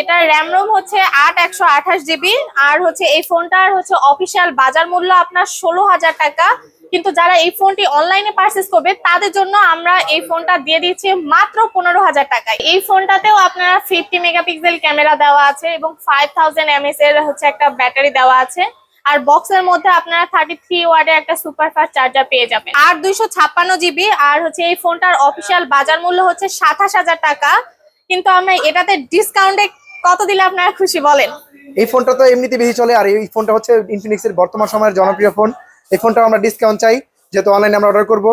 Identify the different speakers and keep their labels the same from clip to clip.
Speaker 1: এটার RAM ROM হচ্ছে আট একশো আঠাশ জিবি আর হচ্ছে এই ফোনটার হচ্ছে অফিসিয়াল বাজার মূল্য আপনার ষোলো হাজার টাকা। কিন্তু যারা এই ফোনটি অনলাইনে পারচেস করবে, তাদের জন্য আমরা এই ফোনটা দিয়ে দিচ্ছি মাত্র পনেরো হাজার টাকায়। এই ফোনটাতেও আপনারা ফিফটি মেগাপিক্সেল ক্যামেরা দেওয়া আছে এবং ফাইভ থাউজেন্ড এমএস এর হচ্ছে একটা ব্যাটারি দেওয়া আছে। আর বক্সের মধ্যে আপনারা থার্টি থ্রি ওয়ার্ডের একটা সুপার ফাস্ট চার্জার পেয়ে যাবেন। আর দুইশো ছাপ্পান্ন জিবি আর হচ্ছে এই ফোনটার অফিসিয়াল বাজার মূল্য হচ্ছে সাতাশ হাজার টাকা। কিন্তু আমরা এটাতে ডিসকাউন্টে কত দিলে আপনারা খুশি বলেন?
Speaker 2: এই ফোনটা তো এমনিতে বেশি চলে আর এই ফোনটা হচ্ছে ইনফিনিক্স এর বর্তমান সময়ের জনপ্রিয় ফোন। এই ফোনটা আমরা ডিসকাউন্ট চাই যেহেতু অনলাইনে আমরা অর্ডার করব।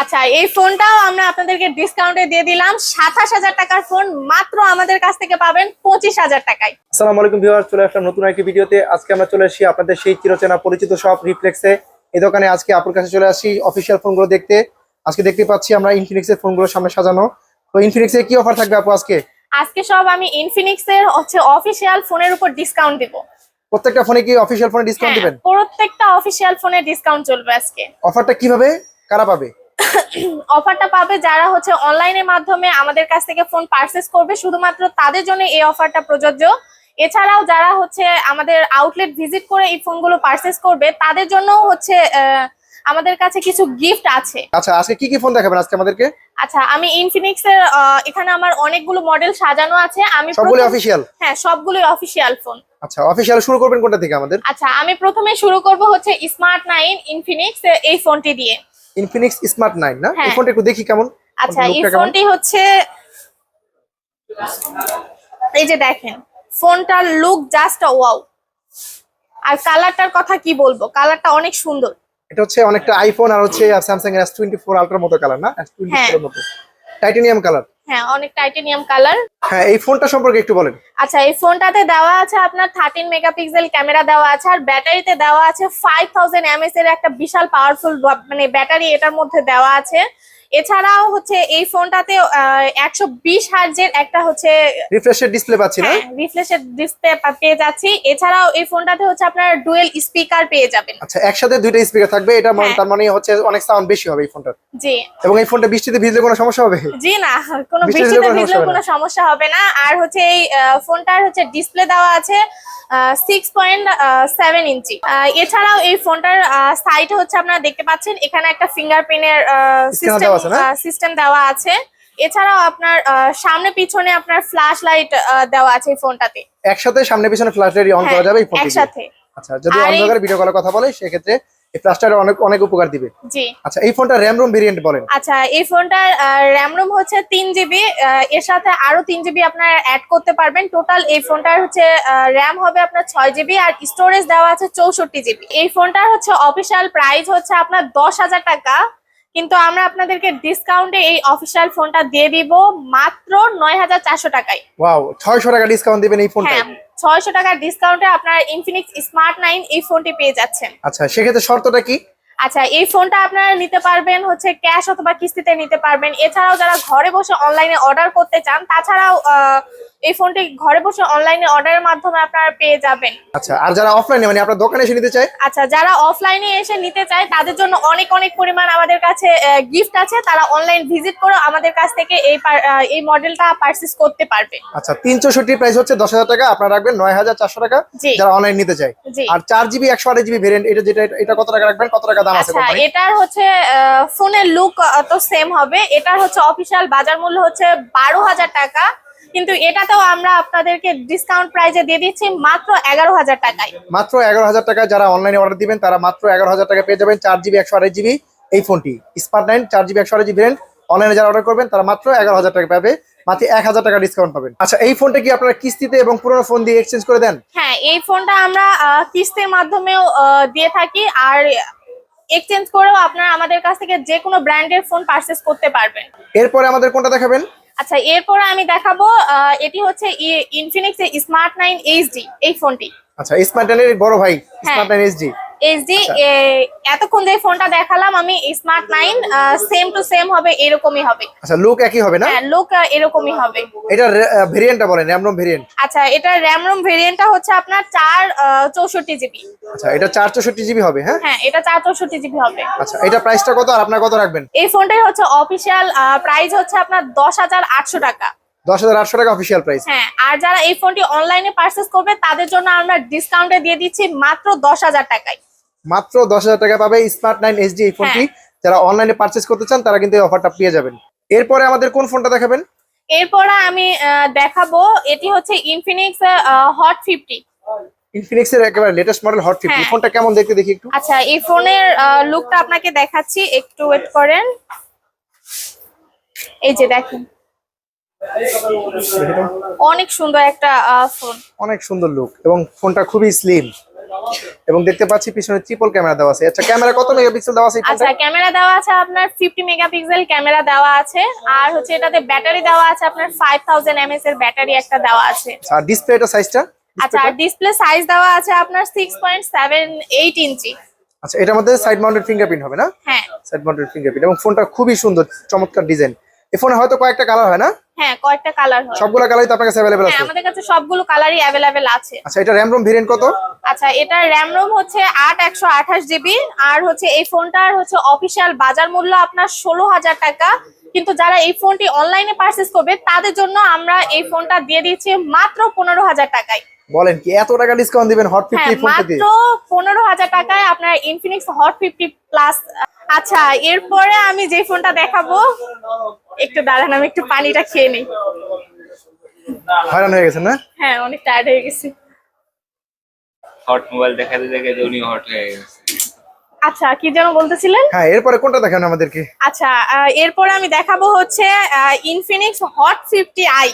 Speaker 1: আচ্ছা এই ফোনটাও আমরা আপনাদেরকে ডিসকাউন্টে দিয়ে দিলাম। সাতাশ হাজার টাকার ফোন মাত্র আমাদের কাছ থেকে পাবেন পঁচিশ হাজার টাকায়।
Speaker 2: আসসালামু আলাইকুম ভিউয়ার চলে আসলাম নতুন একটি ভিডিওতে। আজকে আমরা চলে আসি আপনাদের সেই চিরচেনা পরিচিত সব রিফ্লেক্সে এই দোকানে আজকে আপুর কাছে চলে আসি অফিসিয়াল ফোনগুলো দেখতে। আজকে দেখতে পাচ্ছি আমরা ইনফিনিক্স এর ফোনগুলো সামনে সাজানো। তো ইনফিনিক্স এর কি অফার থাকবে আপু আজকে?
Speaker 1: আজকে সব আমি ইনফিনিক্স এর হচ্ছে অফিসিয়াল ফোনের উপর ডিসকাউন্ট দিব।
Speaker 2: প্রত্যেকটা ফোনে কি অফিসিয়াল ফোনে ডিসকাউন্ট
Speaker 1: হ্যাঁ,
Speaker 2: দিবেন?
Speaker 1: প্রত্যেকটা অফিসিয়াল ফোনে ডিসকাউন্ট চলবে আজকে।
Speaker 2: অফারটা কীভাবে? কারা পাবে?
Speaker 1: অফারটা পাবে যারা হচ্ছে অনলাইনের মাধ্যমে আমাদের কাছ থেকে ফোন পারচেস করবে শুধুমাত্র তাদের জন্য এই অফারটা প্রযোজ্য। এছাড়াও যারা হচ্ছে আমাদের আউটলেট ভিজিট করে এই ফোনগুলো পারচেস করবে তাদের জন্য হচ্ছে আহ, আমাদের কাছে কিছু গিফট আছে।
Speaker 2: আচ্ছা আজকে কি কি ফোন দেখাবেন আজকে আমাদেরকে?
Speaker 1: আচ্ছা আমি ইনফিনিক্স এর এখানে আমার অনেকগুলো মডেল সাজানো আছে। আমি
Speaker 2: সবগুলো অফিসিয়াল
Speaker 1: হ্যাঁ সবগুলোই অফিসিয়াল ফোন
Speaker 2: আচ্ছা অফিসিয়াল শুরু করবেন কোনটা থেকে আমাদের?
Speaker 1: আচ্ছা আমি প্রথমে শুরু করব হচ্ছে স্মার্ট নাইন ইনফিনিক্স এই ফোনটি দিয়ে।
Speaker 2: ইনফিনিক্স স্মার্ট নাইন না? এই
Speaker 1: হ্যাঁ।
Speaker 2: ফোনটা একটু দেখি কেমন।
Speaker 1: আচ্ছা এই? ফোনটি হচ্ছে এই যে দেখেন ফোনটার লুক জাস্ট ওয়াও আর কালারটার কথা কি বলব? কালারটা অনেক সুন্দর।
Speaker 2: এটা হচ্ছে অনেকটা আইফোন আর হচ্ছে স্যামসাং এর এস টোয়েন্টি ফোর আলট্রার মতো কালার না? এস টোয়েন্টি
Speaker 1: হ্যাঁ।
Speaker 2: ফোর মতো। টাইটেনিয়াম কালার
Speaker 1: হ্যাঁ অনেক টাইটেনিয়াম কালার
Speaker 2: হ্যাঁ এই ফোনটা সম্পর্কে একটু বলেন।
Speaker 1: আচ্ছা এই ফোনটাতে দেওয়া আছে আপনার থার্টিন মেগাপিক্সেল ক্যামেরা দেওয়া আছে আর ব্যাটারিতে দেওয়া আছে ফাইভ থাউজেন্ড এমএস এর একটা বিশাল পাওয়ারফুল মানে ব্যাটারি এটার মধ্যে দেওয়া আছে। এছাড়াও হচ্ছে এই ফোনটাতে একশো বিশ হার্জের একটা হচ্ছে
Speaker 2: রিফ্রেশের ডিসপ্লে পাচ্ছি না?
Speaker 1: হ্যাঁ রিফ্রেশের ডিসপ্লে পেয়ে যাচ্ছি। এছাড়াও এই ফোনটাতে হচ্ছে আপনার ডুয়েল স্পিকার পেয়ে যাবেন।
Speaker 2: আচ্ছা একসাথে দুইটা স্পিকার থাকবে এটা মানে-
Speaker 1: হ্যাঁ।
Speaker 2: তার মানে হচ্ছে অনেক সাউন্ড বেশি হবে এই ফোনটার।
Speaker 1: জি।
Speaker 2: এবং এই ফোনটা বৃষ্টিতে ভিজলে কোনো সমস্যা হবে?
Speaker 1: জি না কোনো
Speaker 2: বৃষ্টিতে
Speaker 1: বৃষ্টিতে
Speaker 2: কোনো সমস্যা
Speaker 1: হবে না। আর হচ্ছে এই ফোনটার হচ্ছে ডিসপ্লে দেওয়া আছে সিক্স পয়েন্ট সেভেন ইঞ্চি এছাড়াও এই ফোনটার সাইড হচ্ছে আপনারা দেখতে পাচ্ছেন এখানে একটা ফিঙ্গারপ্রিন্টের সিস্টেম
Speaker 2: আছে না?
Speaker 1: সিস্টেম দেওয়া আছে। এছাড়াও আপনার সামনে পিছনে আপনার ফ্ল্যাশ লাইট দেওয়া আছে এই ফোনটাতে।
Speaker 2: একসাথে সামনে পিছনে ফ্ল্যাশ লাইট অন করা
Speaker 1: হ্যাঁ,
Speaker 2: যাবে এই ফোনটি
Speaker 1: একসাথে।
Speaker 2: আচ্ছা যদি অন্ধকারে ভিডিও কলের কথা বলে সেক্ষেত্রে এই ফ্ল্যাশটা অনেক অনেক উপকার দিবে।
Speaker 1: জি।
Speaker 2: আচ্ছা এই ফোনটা র্যাম রোম ভেরিয়েন্ট বলেন।
Speaker 1: আচ্ছা এই ফোনটার র্যাম রোম হচ্ছে তিন জিবি এর সাথে আরও তিন জিবি আপনার অ্যাড করতে পারবেন। টোটাল এই ফোনটার হচ্ছে র্যাম হবে আপনার ছয় জিবি আর স্টোরেজ দেওয়া আছে চৌষট্টি জিবি এই ফোনটার হচ্ছে অফিসিয়াল প্রাইস হচ্ছে আপনার দশ হাজার টাকা। কিন্তু আমরা আপনাদেরকে ডিসকাউন্টে এই অফিসিয়াল ফোনটা দিয়ে দিব মাত্র নয় হাজার চারশো টাকায়।
Speaker 2: ওয়াও ছয়শো টাকা ডিসকাউন্ট দিবেন এই ফোনটা
Speaker 1: হ্যাঁ ছয়শো টাকার ডিসকাউন্টে আপনার ইনফিনিক্স স্মার্ট নাইন এই ফোনটি পেয়ে যাচ্ছেন।
Speaker 2: আচ্ছা সেক্ষেত্রে শর্তটা কি?
Speaker 1: আচ্ছা এই ফোনটা আপনারা নিতে পারবেন হচ্ছে ক্যাশ অথবা কিস্তিতে নিতে পারবেন। এছাড়াও যারা ঘরে বসে অনলাইনে অর্ডার করতে চান তাছাড়াও এই ফোনটি ঘরে বসে অনলাইনে অর্ডারের মাধ্যমে আপনারা পেয়ে যাবেন।
Speaker 2: আচ্ছা আর যারা অফলাইনে মানে আপনার দোকানে এসে নিতে চায়?
Speaker 1: আচ্ছা যারা অফলাইনে এসে নিতে চায় তাদের জন্য অনেক অনেক পরিমাণ আমাদের কাছে গিফট আছে। তারা অনলাইন ভিজিট করে আমাদের কাছ থেকে এই এই মডেলটা পারচেস করতে পারবে।
Speaker 2: আচ্ছা তিন চৌষট্টি প্রাইস হচ্ছে দশ হাজার টাকা। আপনারা রাখবেন নয় হাজার চারশো টাকা যারা অনলাইন নিতে চায়। আর চার জিবি ভেরিয়েন্ট এটা যেটা এটা কত টাকা রাখবেন? কত টাকা দাম আছে
Speaker 1: আচ্ছা এটার হচ্ছে ফোনের লুক তো সেম হবে। এটার হচ্ছে অফিসিয়াল বাজার মূল্য হচ্ছে বারো হাজার টাকা। কিন্তু এটাতেও আমরা আপনাদেরকে ডিসকাউন্ট প্রাইজে দিয়ে দিচ্ছি মাত্র এগারো হাজার টাকায়।
Speaker 2: মাত্র এগারো হাজার টাকা যারা অনলাইনে অর্ডার দিবেন তারা মাত্র এগারো হাজার টাকা পেয়ে যাবেন চার জিবি একশো আড়াই জিবি এই ফোনটি স্মার্ট নাইন চার জিবি একশো আড়াই জিবি ভেরিয়েন্ট অনলাইনে যারা অর্ডার করবেন তারা মাত্র এগারো হাজার টাকা পাবে। মাত্র এক হাজার টাকা ডিসকাউন্ট পাবেন। আচ্ছা এই ফোনটা কি আপনারা কিস্তিতে এবং পুরোনো ফোন দিয়ে এক্সচেঞ্জ করে দেন?
Speaker 1: হ্যাঁ এই ফোনটা আমরা কিস্তির মাধ্যমেও দিয়ে থাকি। আর এক্সচেঞ্জ করেও আপনারা আমাদের কাছ থেকে যে কোনো ব্র্যান্ডের ফোন পারচেস করতে পারবেন।
Speaker 2: এরপরে আমাদের কোনটা দেখাবেন?
Speaker 1: আচ্ছা এরপরে আমি দেখাবো আহ, এটি হচ্ছে ইনফিনিক্স স্মার্ট নাইন এইচডি এই ফোনটি।
Speaker 2: আচ্ছা স্মার্ট নাইনের বড় ভাই স্মার্ট নাইন এইচডি
Speaker 1: এইচডি
Speaker 2: আচ্ছা।
Speaker 1: এতক্ষণ যে ফোনটা দেখালাম আমি smart nine same to same হবে এরকমই হবে।
Speaker 2: আচ্ছা লুক একই হবে না?
Speaker 1: হ্যাঁ লুক এরকমই হবে।
Speaker 2: এটা ভেরিয়েন্টটা বলেন র্যাম রোম ভেরিয়েন্ট
Speaker 1: আচ্ছা এটা র্যাম রোম ভেরিয়েন্টটা হচ্ছে আপনার চার চৌষট্টি জিবি
Speaker 2: আচ্ছা এটা চার চৌষট্টি জিবি হবে হ্যাঁ?
Speaker 1: হ্যাঁ এটা চার চৌষট্টি জিবি হবে।
Speaker 2: আচ্ছা এটা প্রাইসটা কত আর আপনার কত রাখবেন?
Speaker 1: এই ফোনটার হচ্ছে অফিসিয়াল প্রাইস হচ্ছে আপনার দশ হাজার আটশো টাকা।
Speaker 2: দশ হাজার আটশো টাকা অফিসিয়াল প্রাইস
Speaker 1: হ্যাঁ আর যারা এই ফোনটি অনলাইনে পারচেস করবে তাদের জন্য আমরা ডিসকাউন্টে দিয়ে দিচ্ছি মাত্র দশ হাজার টাকায়।
Speaker 2: মাত্র দশ হাজার টাকা পাবে স্মার্ট নাইন এইচডি এই ফোনটি।
Speaker 1: হ্যাঁ।
Speaker 2: যারা অনলাইনে পারচেস করতে চান তারা কিন্তু এই অফারটা পেয়ে যাবেন। এরপরে আমাদের কোন ফোনটা দেখাবেন?
Speaker 1: এরপরে আমি দেখাবো এটি হচ্ছে ইনফিনিক্স হট ফিফটি
Speaker 2: ইনফিনিক্স এর একেবারে লেটেস্ট মডেল হট ফিফটি
Speaker 1: হ্যাঁ।
Speaker 2: ফোনটা কেমন দেখতে দেখি একটু।
Speaker 1: আচ্ছা এই ফোনের লুকটা আপনাকে দেখাচ্ছি একটু ওয়েট করেন। এই যে দেখেন। অনেক সুন্দর একটা ফোন
Speaker 2: অনেক সুন্দর লুক এবং ফোনটা খুবই স্লিম এবং দেখতে পাচ্ছি পিছনে ট্রিপল ক্যামেরা দেওয়া আছে। আচ্ছা ক্যামেরা কত মেগাপিক্সেল দেওয়া আছে
Speaker 1: আচ্ছা ক্যামেরা দেওয়া আছে আপনার ফিফটি মেগাপিক্সেল ক্যামেরা দেওয়া আছে। আর হচ্ছে এটাতে ব্যাটারি দেওয়া আছে আপনার ফাইভ থাউজেন্ড এমএস এর ব্যাটারি একটা দেওয়া আছে।
Speaker 2: আর ডিসপ্লেটা সাইজটা
Speaker 1: আচ্ছা আর ডিসপ্লে সাইজ দেওয়া আছে আপনার six point seven eight inch.
Speaker 2: আচ্ছা এটার মধ্যে সাইড মাউন্টেড ফিঙ্গারপ্রিন্ট হবে না?
Speaker 1: হ্যাঁ।
Speaker 2: সাইড মাউন্টেড ফিঙ্গারপ্রিন্ট এবং ফোনটা খুবই সুন্দর চমৎকার ডিজাইন এই ফোনে হয়তো কয়েকটা কালার হয় না?
Speaker 1: হ্যাঁ কয়েকটা কালার হয়।
Speaker 2: সবগুলো কালারই তো আপনার কাছে অ্যাভেলেবেল
Speaker 1: হ্যাঁ
Speaker 2: আছে?
Speaker 1: আমাদের কাছে সবগুলো কালারই অ্যাভেলেবেল আছে।
Speaker 2: আচ্ছা এটা র্যাম রোম ভেরিয়েন্ট কত?
Speaker 1: আচ্ছা এটা র্যাম রোম হচ্ছে আট একশো আঠাশ জিবি আর হচ্ছে এই ফোনটার হচ্ছে অফিসিয়াল বাজার মূল্য আপনার ষোলো হাজার টাকা। কিন্তু যারা এই ফোনটি অনলাইনে পারচেস করবে তাদের জন্য আমরা এই ফোনটা দিয়ে দিচ্ছি মাত্র পনেরো হাজার টাকায়।
Speaker 2: বলেন কি এত টাকা ডিসকাউন্ট দিবেন হট
Speaker 1: হ্যাঁ
Speaker 2: ফিফটি
Speaker 1: মাত্র পনেরো হাজার টাকায় আপনার ইনফিনিক্স হট ফিফটি প্লাস আচ্ছা এরপরে আমি যে ফোনটা দেখাবো একটু দাঁড়ান আমি একটু পানিটা খেয়ে নিই।
Speaker 2: হয়রান হয়ে গেছেন না?
Speaker 1: হ্যাঁ অনেক টায়ার্ড হয়ে গেছি।
Speaker 3: হট মোবাইল দেখাতে দেখাতে উনি হট হয়ে গেছে।
Speaker 1: আচ্ছা কি যেন বলতেছিলেন?
Speaker 2: হ্যাঁ এরপরে কোনটা দেখান আমাদেরকে?
Speaker 1: আচ্ছা আহ, এরপরে আমি দেখাবো হচ্ছে ইনফিনিক্স হট ফিফটি আই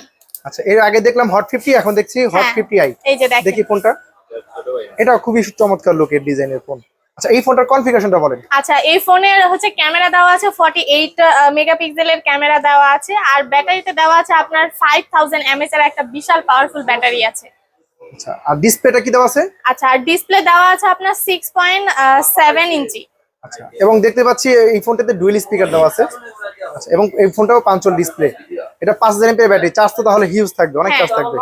Speaker 2: আচ্ছা এর আগে দেখলাম হট ফিফটি এখন দেখছি হট
Speaker 1: হ্যাঁ।
Speaker 2: ফিফটি আই
Speaker 1: এই যে দেখেন।
Speaker 2: দেখি ফোনটা। এটা খুবই চমৎকার লোকের ডিজাইনের ফোন আচ্ছা এই ফোনটার কনফিগারেশনটা বলেন।
Speaker 1: আচ্ছা এই ফোনের হচ্ছে ক্যামেরা দেওয়া আছে ফর্টি এইট মেগাপিক্সেলের ক্যামেরা দেওয়া আছে আর ব্যাটারিতে দেওয়া আছে আপনার ফাইভ থাউজেন্ড এমএস এর একটা বিশাল পাওয়ারফুল ব্যাটারি আছে।
Speaker 2: আচ্ছা আর ডিসপ্লেটা কি দেওয়া আছে?
Speaker 1: আচ্ছা আর ডিসপ্লে দেওয়া আছে আপনার সিক্স পয়েন্ট সেভেন ইঞ্চি।
Speaker 2: আচ্ছা এবং দেখতে পাচ্ছি এই ফোনটাতে ডুয়েল স্পিকার দেওয়া আছে। আচ্ছা এবং এই ফোনটাও পাঁচল ডিসপ্লে এটা পাঁচ হাজার এমপি ব্যাটারি চার্জ তো তাহলে হিউজ থাকবে অনেক
Speaker 1: হ্যাঁ।
Speaker 2: চার্জ থাকবে।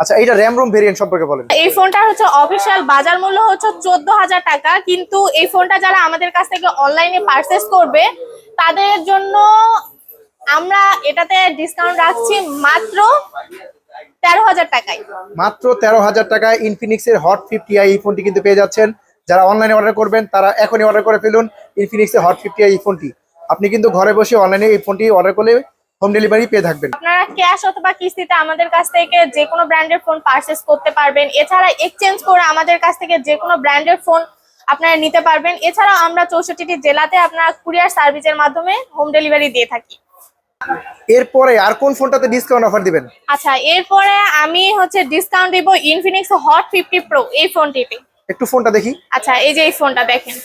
Speaker 2: আচ্ছা এইটা র্যাম রুম ভেরিয়েন্ট সম্পর্কে বলেন।
Speaker 1: এই ফোনটার হচ্ছে অফিসিয়াল বাজার মূল্য হচ্ছে চোদ্দ হাজার টাকা কিন্তু এই ফোনটা যারা আমাদের কাছ থেকে অনলাইনে পারচেস করবে তাদের জন্য আমরা এটাতে ডিসকাউন্ট রাখছি মাত্র তেরো হাজার টাকায়।
Speaker 2: মাত্র তেরো হাজার টাকায় ইনফিনিক্স এর হট ফিফটি আই ফোনটি কিন্তু পেয়ে যাচ্ছেন। যারা অনলাইনে অর্ডার করবেন তারা এখনই অর্ডার করে ফেলুন ইনফিনিক্স এর হট ফিফটি আই ফোনটি। আপনি কিন্তু ঘরে বসে অনলাইনে এই ফোনটি অর্ডার করলে হোম ডেলিভারি পেয়ে থাকবেন।
Speaker 1: আপনারা ক্যাশ অথবা কিস্তিতে আমাদের কাছ থেকে যে কোনো ব্র্যান্ডের ফোন পারচেস করতে পারবেন। এছাড়া এক্সচেঞ্জ করে আমাদের কাছ থেকে যে কোনো ব্র্যান্ডের ফোন আপনারা নিতে পারবেন। এছাড়া আমরা চৌষট্টিটি জেলাতে আপনারা কুরিয়ার সার্ভিসের মাধ্যমে হোম ডেলিভারি দিয়ে থাকি।
Speaker 2: এরপরে আর কোন ফোনটাতে ডিসকাউন্ট অফার দিবেন?
Speaker 1: আচ্ছা এরপরে আমি হচ্ছে ডিসকাউন্ট দিব ইনফিনিক্স হট ফিফটি প্রো এই ফোনটিতে।
Speaker 2: একটু ফোনটা দেখি।
Speaker 1: আচ্ছা এই যে এই ফোনটা দেখেন।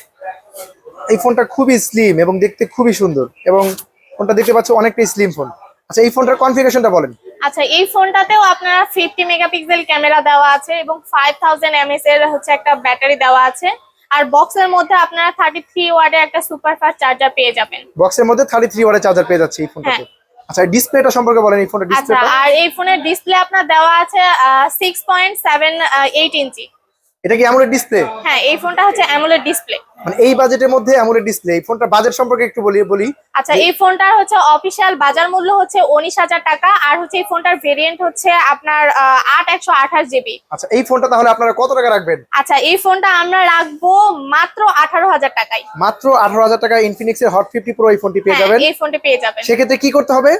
Speaker 2: এই ফোনটা খুবই স্লিম এবং দেখতে খুবই সুন্দর এবং ফোনটা দেখতে পাচ্ছ অনেকটাই স্লিম ফোন আচ্ছা এই ফোনটার কনফিগারেশনটা বলেন।
Speaker 1: আচ্ছা এই ফোনটাতেও আপনারা ফিফটি মেগাপিক্সেল ক্যামেরা দেওয়া আছে এবং ফাইভ থাউজেন্ড এমএস এর হচ্ছে একটা ব্যাটারি দেওয়া আছে। আর বক্সের মধ্যে আপনারা থার্টি থ্রি ওয়ার্ডের একটা সুপার ফাস্ট চার্জার পেয়ে যাবেন।
Speaker 2: বক্সের মধ্যে থার্টি থ্রি ওয়ারের চার্জার পেয়ে যাচ্ছে এই ফোনটাতে। আচ্ছা ডিসপ্লেটা সম্পর্কে বলেন এই
Speaker 1: আচ্ছা
Speaker 2: ডিসপ্লেটা
Speaker 1: আর এই ফোনের ডিসপ্লে আপনার দেওয়া আছে six point seven eight inch
Speaker 2: এটা কি অ্যামোলেড ডিসপ্লে
Speaker 1: হ্যাঁ এই ফোনটা হচ্ছে অ্যামোলেড ডিসপ্লে
Speaker 2: মানে এই বাজেটের মধ্যে অ্যামোলেড ডিসপ্লে এই ফোনটার বাজেট সম্পর্কে একটু বলি বলি।
Speaker 1: আচ্ছা এই ফোনটার হচ্ছে অফিসিয়াল বাজার মূল্য হচ্ছে উনিশ হাজার টাকা আর হচ্ছে এই ফোনটার ভেরিয়েন্ট হচ্ছে আপনার আহ, আট একশো আঠাশ জিবি।
Speaker 2: আচ্ছা এই ফোনটা তাহলে আপনারা কত টাকা রাখবেন?
Speaker 1: আচ্ছা এই ফোনটা আমরা রাখব মাত্র আঠারো হাজার টাকায়।
Speaker 2: মাত্র আঠারো হাজার টাকা ইনফিনিক্স এর হট ফিফটি প্রো এই ফোনটি পেয়ে
Speaker 1: হ্যাঁ,
Speaker 2: যাবেন।
Speaker 1: এই ফোনটি পেয়ে যাবেন।
Speaker 2: সেক্ষেত্রে কি করতে হবে?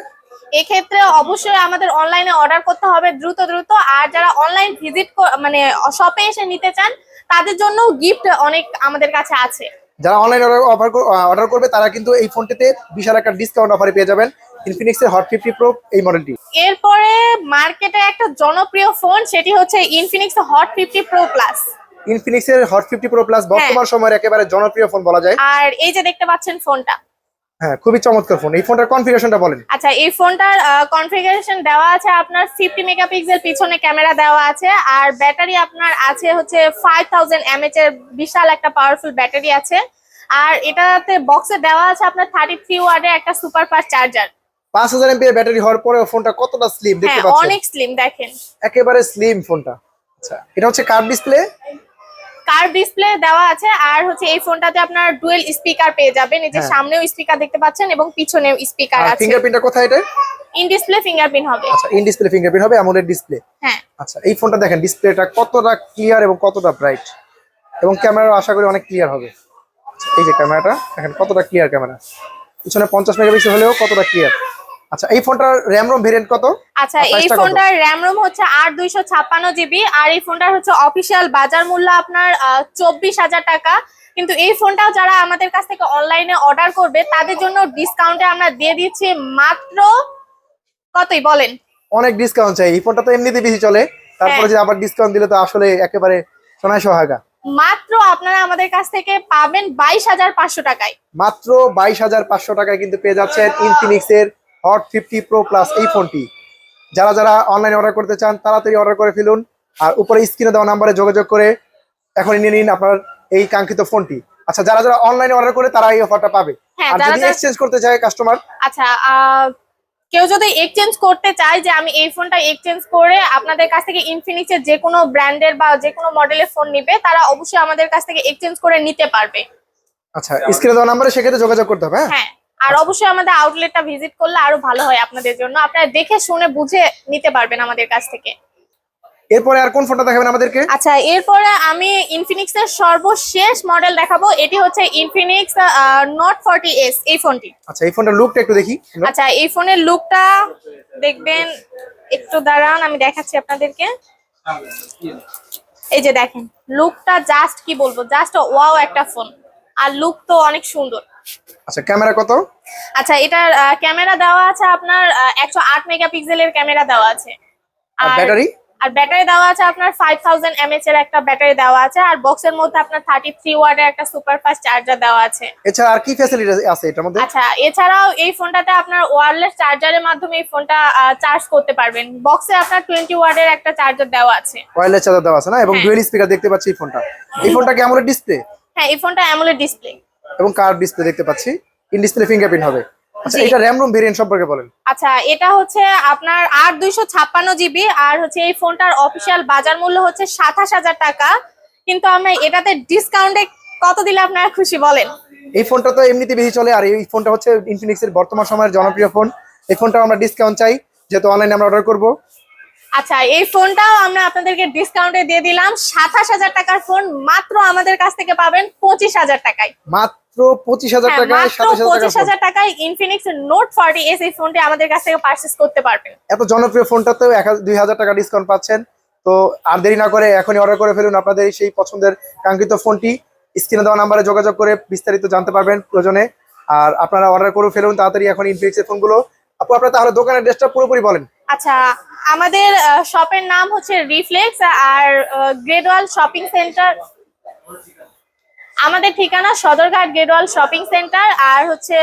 Speaker 1: এক্ষেত্রে অবশ্যই আমাদের অনলাইনে অর্ডার করতে হবে দ্রুত দ্রুত। আর যারা অনলাইন ভিজিট মানে শপে এসে নিতে চান তাদের জন্য গিফট অনেক আমাদের কাছে আছে।
Speaker 2: যারা অনলাইন অফার অর্ডার করবে তারা কিন্তু এই ফোনটিতে বিশাল একটা ডিসকাউন্ট অফারে পেয়ে যাবেন। ইনফিনিক্স এর হট ফিফটি প্রো এই মডেলটি
Speaker 1: এরপরে মার্কেটে একটা জনপ্রিয় ফোন সেটি হচ্ছে Infinix hot fifty pro plus
Speaker 2: Infinix এর হট ফিফটি প্রো প্লাস বর্তমান সময়ের একেবারে জনপ্রিয় ফোন বলা যায়।
Speaker 1: আর এই যে দেখতে পাচ্ছেন ফোনটা
Speaker 2: হ্যাঁ খুবই চমৎকার ফোন এই ফোনটার কনফিগারেশনটা বলেন।
Speaker 1: আচ্ছা এই ফোনটার কনফিগারেশন দেওয়া আছে আপনার ফিফটি মেগাপিক্সেল পিছনে ক্যামেরা দেওয়া আছে আর ব্যাটারি আপনার আছে হচ্ছে ফাইভ থাউজেন্ড এমএচ এর বিশাল একটা পাওয়ারফুল ব্যাটারি আছে। আর এটাতে বক্সে দেওয়া আছে আপনার থার্টি থ্রি ওয়ার্ডের একটা সুপার ফাস্ট চার্জার
Speaker 2: পাঁচ হাজার ব্যাটারি হওয়ার পরে ফোনটা কতটা স্লিম দেখতে
Speaker 1: হ্যাঁ
Speaker 2: পাচ্ছেন?
Speaker 1: অনেক স্লিম দেখেন।
Speaker 2: একেবারে স্লিম ফোনটা আচ্ছা এটা হচ্ছে কার্ভ ডিসপ্লে
Speaker 1: কার ডিসপ্লে দেওয়া আছে আর হচ্ছে এই ফোনটাতে আপনার ডুয়েল স্পিকার পেয়ে যাবেন। এই যে
Speaker 2: হ্যাঁ।
Speaker 1: সামনেও স্পিকার দেখতে পাচ্ছেন এবং পিছনেও স্পিকার আছে।
Speaker 2: ফিঙ্গারপ্রিন্টটা কোথায় এটা
Speaker 1: ইন ডিসপ্লে ফিঙ্গারপ্রিন্ট হবে।
Speaker 2: আচ্ছা ইন ডিসপ্লে ফিঙ্গারপ্রিন্ট হবে অ্যামোলেড ডিসপ্লে
Speaker 1: হ্যাঁ।
Speaker 2: আচ্ছা এই ফোনটা দেখেন ডিসপ্লেটা কতটা ক্লিয়ার এবং কতটা ব্রাইট এবং ক্যামেরা আশা করি অনেক ক্লিয়ার হবে। এই যে ক্যামেরাটা দেখেন কতটা ক্লিয়ার ক্যামেরা পিছনে পঞ্চাশ মেগাপিক্সেল হলেও কতটা ক্লিয়ার আচ্ছা এই ফোনটার র্যাম রোম ভেরিয়েন্ট কত?
Speaker 1: আচ্ছা এই? ফোনটার র্যাম রোম হচ্ছে আট দুইশো ছাপ্পান্ন জিবি আর এই ফোনটার হচ্ছে অফিসিয়াল বাজার মূল্য আপনার চব্বিশ হাজার টাকা। কিন্তু এই ফোনটাও যারা আমাদের কাছ থেকে অনলাইনে অর্ডার করবে তাদের জন্য ডিসকাউন্টে আমরা দিয়ে দিচ্ছি মাত্র কতই? বলেন।
Speaker 2: অনেক ডিসকাউন্ট চাই। এই ফোনটা তো এমনিতে বেশি চলে। তারপরে
Speaker 1: হ্যাঁ।
Speaker 2: যে আবার ডিসকাউন্ট দিলে তো আসলে একেবারে সোনায় সোহাগা।
Speaker 1: মাত্র আপনারা আমাদের কাছ থেকে পাবেন বাইশ হাজার পাঁচশো টাকায়।
Speaker 2: মাত্র বাইশ হাজার পাঁচশো টাকায় কিন্তু পেয়ে যাচ্ছেন ইনফিনিক্স এর হট ফিফটি প্রো প্লাস এই ফোনটি। যারা যারা অনলাইনে অর্ডার করতে চান তাড়াতাড়ি অর্ডার করে ফেলুন। আর উপরে স্ক্রিনে দেওয়া নাম্বারে যোগাযোগ করে এখন নিয়ে নিন আপনার এই কাঙ্ক্ষিত ফোনটি। আচ্ছা যারা যারা অনলাইনে অর্ডার করে তারা এই অফারটা পাবে।
Speaker 1: হ্যাঁ,
Speaker 2: আর যদি এক্সচেঞ্জ করতে চায় কাস্টমার
Speaker 1: আচ্ছা কেউ যদি এক্সচেঞ্জ করতে চায় যে আমি এই ফোনটা এক্সচেঞ্জ করে আপনাদের কাছ থেকে ইনফিনিক্স এর যে কোনো ব্র্যান্ডের বা যে কোনো মডেলের ফোন নিবে তারা অবশ্যই আমাদের কাছ থেকে এক্সচেঞ্জ করে নিতে পারবে।
Speaker 2: আচ্ছা স্ক্রিনে দেওয়া নাম্বারে সেক্ষেত্রে যোগাযোগ করতে হবে হ্যাঁ?
Speaker 1: হ্যাঁ। আর অবশ্যই আমাদের আউটলেটটা ভিজিট করলে আরও ভালো হয় আপনাদের জন্য। আপনারা দেখে শুনে বুঝে নিতে পারবেন আমাদের কাছ থেকে।
Speaker 2: এরপরে আর কোন ফোনটা দেখাবেন আমাদেরকে?
Speaker 1: আচ্ছা এরপরে আমি ইনফিনিক্স এর সর্বশেষ মডেল দেখাবো। এটি হচ্ছে ইনফিনিক্স নোট ফর্টি এস এই ফোনটি।
Speaker 2: আচ্ছা এই ফোনটার লুকটা একটু দেখি।
Speaker 1: আচ্ছা এই ফোনের লুকটা দেখবেন। একটু দাঁড়ান আমি দেখাচ্ছি আপনাদেরকে। এই যে দেখেন লুকটা জাস্ট কি বলব? জাস্ট ওয়াও একটা ফোন আর লুক তো অনেক সুন্দর।
Speaker 2: আচ্ছা ক্যামেরা কত?
Speaker 1: আচ্ছা এটার ক্যামেরা দেওয়া আছে আপনার একশো আট মেগাপিক্সেলের ক্যামেরা দেওয়া আছে।
Speaker 2: আর ব্যাটারি?
Speaker 1: আর ব্যাটারি দেওয়া আছে আপনার ফাইভ থাউজেন্ড এমএচ এর একটা ব্যাটারি দেওয়া আছে আর বক্সের মধ্যে আপনার থার্টি থ্রি ওয়ার্ডের একটা সুপার ফাস্ট চার্জার দেওয়া আছে।
Speaker 2: এছাড়া আর কি ফ্যাসিলিটি আছে এটার মধ্যে?
Speaker 1: আচ্ছা এছাড়াও এই ফোনটাতে আপনার ওয়্যারলেস চার্জারের মাধ্যমে এই ফোনটা চার্জ করতে পারবেন। বক্সে আপনার টোয়েন্টি ওয়ার্ডের একটা চার্জার দেওয়া আছে।
Speaker 2: ওয়্যারলেস চার্জার দেওয়া আছে না? এবং
Speaker 1: হ্যাঁ।
Speaker 2: ডুয়েল স্পিকার দেখতে পাচ্ছি এই ফোনটা। এই ফোনটা কি আমলের ডিসপ্লে
Speaker 1: হ্যাঁ এই ফোনটা অ্যামোলেড ডিসপ্লে
Speaker 2: এবং কার ডিসপ্লে দেখতে পাচ্ছি? ইন ডিসপ্লে ফিঙ্গারপ্রিন্ট হবে। আচ্ছা এটা র্যাম রোম ভেরিয়েন্ট সম্পর্কে বলেন।
Speaker 1: আচ্ছা এটা হচ্ছে আপনার আট দুইশো ছাপ্পান্ন জিবি আর হচ্ছে এই ফোনটার অফিসিয়াল বাজার মূল্য হচ্ছে সাতাশ হাজার টাকা। কিন্তু আমরা এটাতে ডিসকাউন্টে কত দিলে আপনারা খুশি বলেন?
Speaker 2: এই ফোনটা তো এমনিতে বেশি চলে আর এই ফোনটা হচ্ছে ইনফিনিক্স এর বর্তমান সময়ের জনপ্রিয় ফোন। এই ফোনটা আমরা ডিসকাউন্ট চাই যেহেতু অনলাইনে আমরা অর্ডার করব।
Speaker 1: আচ্ছা এই ফোনটাও আমরা আপনাদেরকে ডিসকাউন্টে দিয়ে দিলাম। সাতাশ হাজার টাকার ফোন মাত্র আমাদের কাছ থেকে পাবেন পঁচিশ হাজার টাকায়।
Speaker 2: মাত্র পঁচিশ হাজার
Speaker 1: হ্যাঁ,
Speaker 2: টাকায়
Speaker 1: পঁচিশ হাজার টাকায় ইনফিনিক্স নোট ফর্টি এস এই ফোনটি আমাদের কাছ থেকে পারচেস করতে পারবেন।
Speaker 2: এত জনপ্রিয় ফোনটাতেও এক হাজার- দুই হাজার টাকা ডিসকাউন্ট পাচ্ছেন। তো আর দেরি না করে এখনই অর্ডার করে ফেলুন আপনাদের সেই পছন্দের কাঙ্ক্ষিত ফোনটি। স্ক্রিনে দেওয়া নাম্বারে যোগাযোগ করে বিস্তারিত জানতে পারবেন প্রয়োজনে। আর আপনারা অর্ডার করে ফেলুন তাড়াতাড়ি এখন ইনফিনিক্স এর ফোনগুলো। আপু আপনারা তাহলে দোকানের ড্রেসটা পুরোপুরি বলেন।
Speaker 1: আচ্ছা আমাদের শপের নাম হচ্ছে রিফ্লেক্স আর গ্রেডওয়াল শপিং সেন্টার। আমাদের ঠিকানা Sadarghat Great Wall shopping centre আর হচ্ছে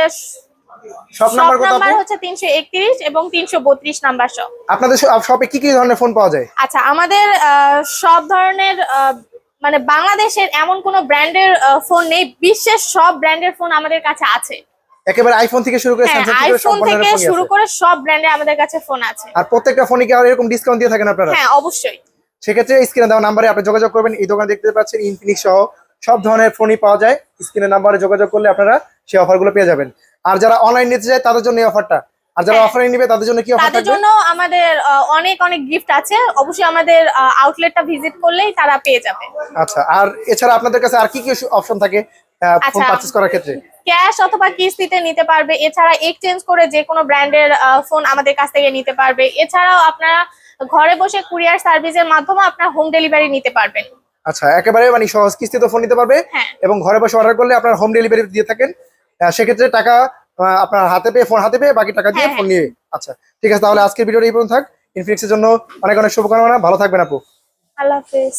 Speaker 1: শপ
Speaker 2: নাম্বার
Speaker 1: হচ্ছে তিনশো একত্রিশ এবং তিনশো বত্রিশ নাম্বার শপ।
Speaker 2: আপনাদের শপে কি কি ধরনের ফোন পাওয়া যায়?
Speaker 1: আচ্ছা আমাদের সব ধরনের মানে বাংলাদেশের এমন কোনো ব্র্যান্ডের ফোন নেই বিশ্বের সব ব্র্যান্ডের ফোন আমাদের কাছে আছে।
Speaker 2: একেবারে আইফোন থেকে শুরু করে
Speaker 1: হ্যাঁ
Speaker 2: স্যামসাং থেকে
Speaker 1: আইফোন থেকে শুরু করে সব ব্র্যান্ডের আমাদের কাছে ফোন আছে।
Speaker 2: আর প্রত্যেকটা ফোনে কি আর এরকম ডিসকাউন্ট দিয়ে থাকেন আপনারা?
Speaker 1: হ্যাঁ অবশ্যই।
Speaker 2: সেক্ষেত্রে স্ক্রিনে দেওয়া নাম্বারে আপনি যোগাযোগ করবেন। এই দোকানে দেখতে পাচ্ছেন ইনফিনিক্স সহ সব ধরনের ফোনই পাওয়া যায়। স্ক্রিনের নাম্বারে যোগাযোগ করলে আপনারা সেই অফারগুলো পেয়ে যাবেন। আর যারা অনলাইন নিতে চায় তাদের জন্য এই অফারটা আর যারা
Speaker 1: হ্যাঁ।
Speaker 2: অফলাইন নিবে তাদের জন্য কি অফার
Speaker 1: তাদের জন্য আমাদের অনেক অনেক গিফট আছে। অবশ্যই আমাদের আউটলেটটা ভিজিট করলেই তারা পেয়ে যাবে।
Speaker 2: আচ্ছা আর এছাড়া আপনাদের কাছে আর কি কি অপশন থাকে? ফোন
Speaker 1: আচ্ছা।
Speaker 2: পারচেজ করার ক্ষেত্রে।
Speaker 1: ক্যাশ অথবা কিস্তিতে নিতে পারবে। এছাড়া এক্সচেঞ্জ করে যে কোনো ব্র্যান্ডের ফোন আমাদের কাছ থেকে নিতে পারবে। এছাড়াও আপনারা ঘরে বসে কুরিয়ার সার্ভিসের মাধ্যমে আপনারা হোম ডেলিভারি নিতে পারবেন।
Speaker 2: আচ্ছা একেবারে মানে সহজ কিস্তিতে ফোন নিতে পারবে
Speaker 1: হ্যাঁ।
Speaker 2: এবং ঘরে বসে অর্ডার করলে আপনার হোম ডেলিভারি দিয়ে থাকেন। সেক্ষেত্রে টাকা আপনার হাতে পেয়ে ফোন হাতে পেয়ে বাকি টাকা দিয়ে
Speaker 1: হ্যাঁ,
Speaker 2: ফোন নিয়ে। আচ্ছা ঠিক আছে তাহলে আজকের ভিডিওটা এই পর্যন্ত থাক। ইনফিনিক্সের জন্য অনেক অনেক শুভকামনা। ভালো থাকবেন আপু।
Speaker 1: আল্লাহ হাফেজ।